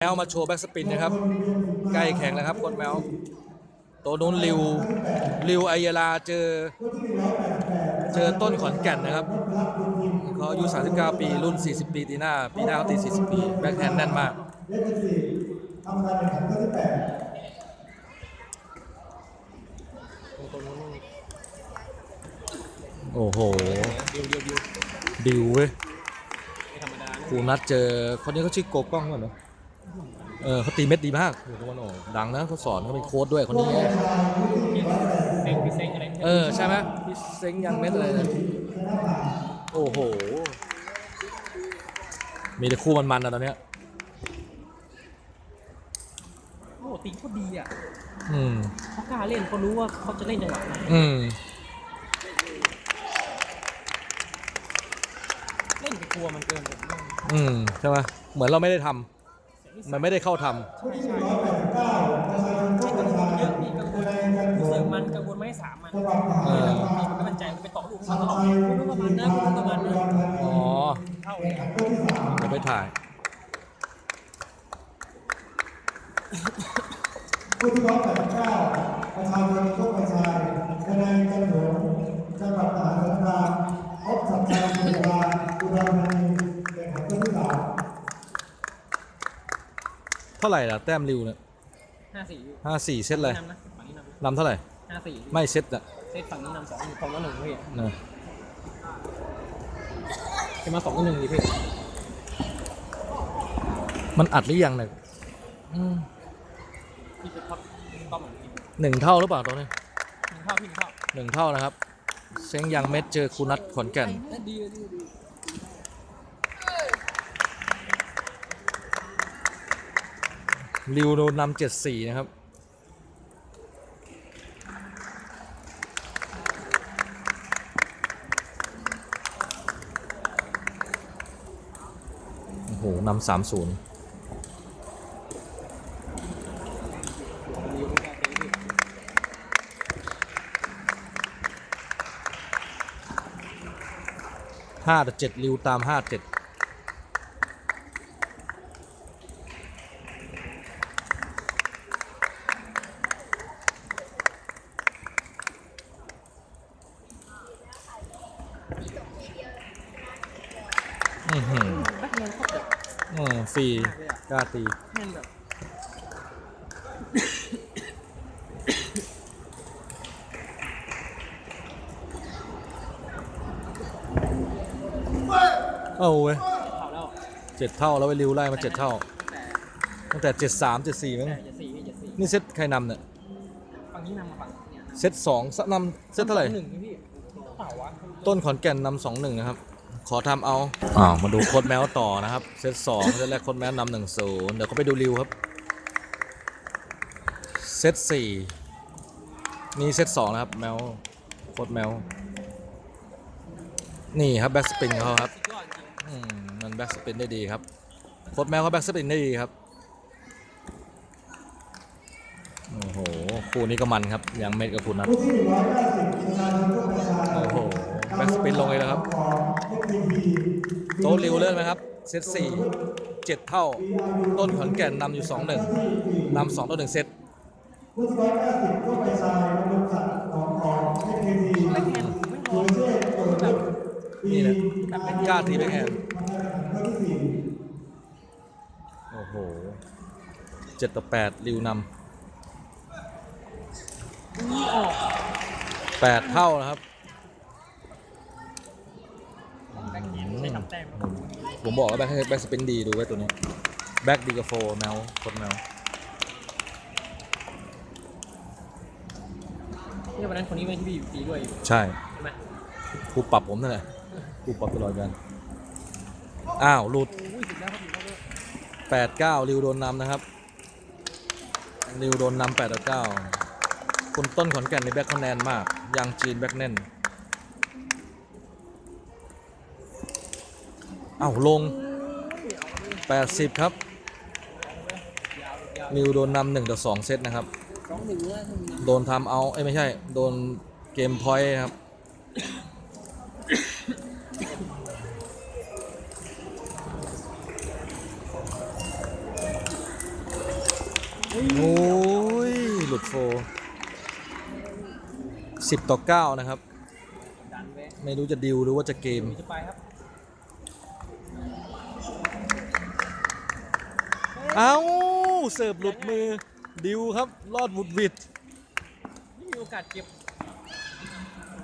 แมวมาโชว์แบ็กสปินนะครับ ใกล้แข่งแล้วครับคนแมว ตัวนู้นริวริวไอยาลาเจอ เจอต้นขอนแก่นนะครับเขาอายุ 39 ปี รุ่น 40 ปีตีหน้า ปีหน้าเขาตี 40 ปี แบ็คแฮนด์แน่นมากทำการแข่งขันครั้งที่แปดโอ้โห ดิวเว้ยครูนัดเจอ คนนี้เขาชื่อโกกล้องก่อนเนอะ เออเขาตีเม็ดดีมากโอ้โหโอ้ดังนะเขาสอนเขาเป็นโค้ดด้วยคนนี้เซ็งพี่เซ็งอะไรเออใช่ไหมพี่เซ็งยังเม็ดเลยนะโอ้โห มีแต่คู่มันๆนะตอนเนี้ยโอ้ตีเขาดีอะอืมเขากล้าเล่นเขารู้ว่าเขาจะเล่นจังหวะไหนอืมเล่นไปกลัวมันเกินผมอืมใช่ไหมเหมือนเราไม่ได้ทำ มันไม่ได้เข้าทำผู้ที่หนึ่งร้อยแปดสิบเก้าประชาชนก็ประชาชเยอะนมีกังวลในการเสือองมันกังวลไม้สามันจังหวัดมหาเอสารอคามมันไม่มั่นใจมันไปต่อลูกสัมันนตลอดชัยคุณต้องประมาณนะคุณต้องประมาณนะอ๋อเข้าแข่งขันข้อที่สามเดี๋ยวไปถ่ายผู้ที่ร้อยแปดสิบเก้าประชาชนก็ประชาคะ ท่าไหร่ล่ะแต้มริวเนี่ยห้าสี่ห้าสี่เซตเลยนำนะฝั่งนี้นนำเท่าไหร่ำห้าสี่ไม่เซตอะเซตฝั่งนี้นำสองสองต่อหนึ่งพี่นะจะมาสองต่อหนึ่งดิพี่มันอัดหรือยังเนี่ยอืมพี่จะท็อปท็อปเหมือนพี่หนึ่งเท่าหรือเปล่าตอนนี้หนึ่งเท่าพี่หนึ่งเท่าหนึ่งเท่านะครับ เซ็งยังเม็ดเจอคูนัทขอนแก่นนั่นดีดีดี ริวโดนนำเจ็ดสี่นะครับโอ้โหนำสามศูนย์ห้าเตะพี่ห้าเจ็ดริวตามห้าเจ็ดอือหือ แบ็คแมนเขาแบบ อืมฟรีกล้าตีแมนแบบ เอาเว้ยเท่าแล้วเจ็ดเท่าแล้วไปริวไล่มาเจ็ดเท่า แต่ตั้งแต่เจ็ดสามเจ็ดสี่มั้งแต่จะสี่พี่จะสี่นี่เซตใครนำเนี่ยฝั่งนี้นำมาฝั่งเนี่ยนะเซตสองนำเซตเท่าไหร่ หนึ่งพี่เปล่าวะต้นขอนแก่นนำสองหนึ่งนะครับ ขอทำเอาอ้าวมาดูโค้ดแมวต่อนะครับ เซตสองเซตแรกโค้ดแมวนำหนึ่งศูนย์เดี๋ยวเขาไปดูริวครับ เซตสี่นี่เซตสองนะครับ แมวโค้ดแมว นี่ครับ แบ็กสปินเขาครับอืมมันแบ็กสปินได้ดีครับ โค้ดแมวเขาแบ็กสปินได้ดีครับ โอ้โห คู่นี้ก็มันครับ ยังเม็ดกับคุณนัทผู้ที่หนึ่งร้อยเก้าสิบประชาชนก็ประชา โอ้โห แบ็ กสปินลงเลยแล้วครับ โต๊ะริวเลื่อนไหมครับ เซตสี่เจ็ดเท่า ต้นขอนแก่นนำอยู่สองหนึ่งนำสองต่อหนึ่งเซตผู้ที่ร้อยเก้าสิบก็ปชาดำรงศักดิ์ของของ FPP ไม่แทนไม่รโดอยเช่เปิดแบบปีนี่แหละกล้าตีแบ็นแข่งขันโอ้โหเจ็ดต่อแปดริวนำแปดเท่านะครับ แบ็คแฮนด์ไม่ทำแต้มครับ ผมบอกแล้วแบ็คแบ็คสปินดีดูไว้ตัวนี้ แบ็คดีกับโฟร์แมวกดแมวเนี่ยวันนั้นคนนี้ไม่ที่พี่ตีด้วยอยู่ใช่ใช่ไหมครูปรับผมนั่นแหละครูปรับตลอดกัน อ้าวหลุดโอ้ยสุดแล้วครับพี่เขาเลยแปดเก้าริวโดนนำนะครับ ริวโดนนำแปดต่อเก้าคุณต้นขอนแก่นในแบ็คคะแนนมาก ยังจีนแบ็คแน่น อ้าวลง 80 ครับริวโดนนำหนึ่งต่อสองเซตนะครับ โดนทำเอาเอ้ยไม่ใช่ โดนเกมพอยต์ครับ โอ้ย หลุดโฟสิบต่อเก้านะครับ ไม่รู้จะดิวหรือว่าจะเกม จะไปครับ เอ้าเสิร์ฟหลุดมือดิวครับรอดบุดบิดไม่มีโอกาสเก็บ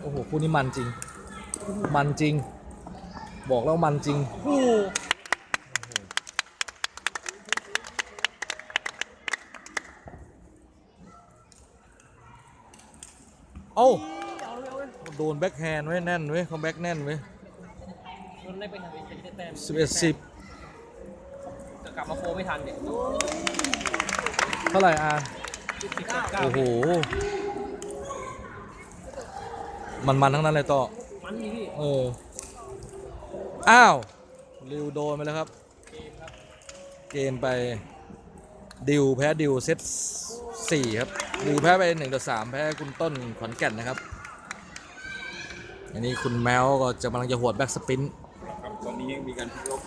โอ้โหคู่นี้มันจริง มันจริง บอกแล้วมันจริงโอ้โหเอ้าเอาเลยเอาเลยโดนแบ็คแฮนด์ไว้แน่นเว้ยเขาแบ็คแน่นเว้ยโดนไล่ไปทางเองจะได้แต้มสิบเอ็ดสิบจะ กลับมาโฟไม่ทันเนี่ยเท่าไหร่อะสิบเก้าเก้าโอ้โห มันมันๆทั้งนั้นเลยต่อ มันนี่พี่เออ อ้าว ริวโดนไปแล้วครับเกมครับ เกมไป ดิวแพ้ดิวเซตสี่ครับ ดิวแพ้ไปหนึ่งต่อสามแพ้คุณต้นขอนแก่นนะครับ อันนี้คุณแมวก็จะกำลังจะหวดแบ็กสปินครับตอนนี้มีการพิก